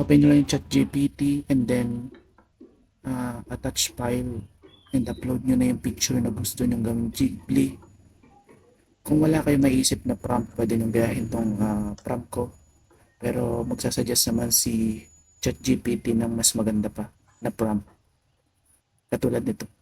open nyo lang yung chat GPT and then uh, attach file and upload nyo na yung picture na gusto nyo gawing Ghibli. Kung wala kayo maisip na prompt, pwede nyo gayahin tong ah, prompt ko. Pero magsasuggest naman si ChatGPT ng mas maganda pa na prompt. Katulad nito.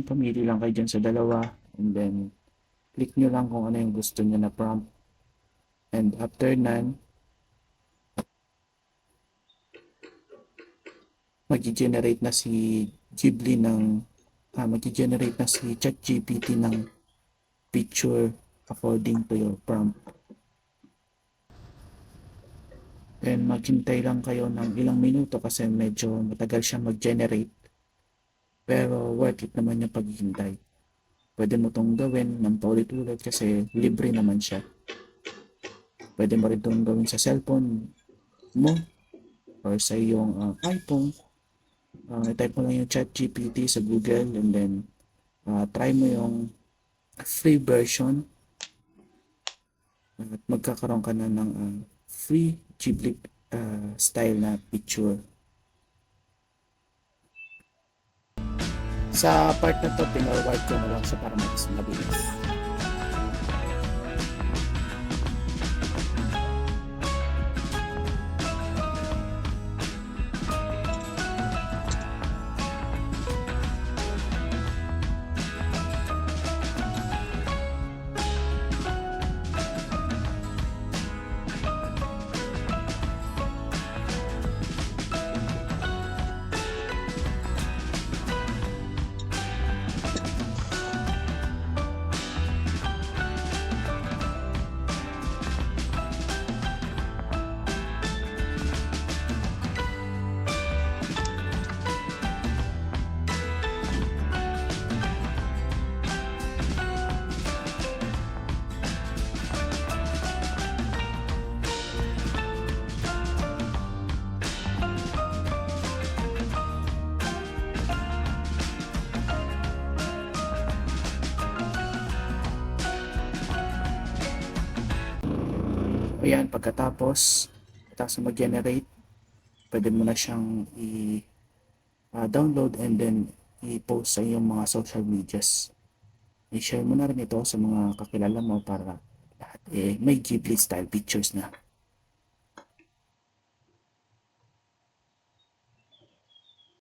Pumili lang kayo dyan sa dalawa and then click nyo lang kung ano yung gusto nyo na prompt. And after nan, mag-generate na si Ghibli ng ah, mag-generate na si ChatGPT ng picture according to your prompt. Then maghintay lang kayo ng ilang minuto kasi medyo matagal siya mag-generate. Pero worth it naman yung paghihintay. Pwede mo tong gawin ng paulit-ulit kasi libre naman siya. Pwede mo rin itong gawin sa cellphone mo or sa iyong uh, iPhone. Uh, type mo lang yung chat GPT sa Google and then uh, try mo yung free version at magkakaroon ka na ng uh, free Ghibli uh, style na picture. Sa part na to, pinorward ko na lang siya para mas mabilis. Ayan, pagkatapos, tapos mag-generate, pwede mo na siyang i-download and then i-post sa iyong mga social medias. I-share mo na rin ito sa mga kakilala mo para lahat eh, may Ghibli style pictures na.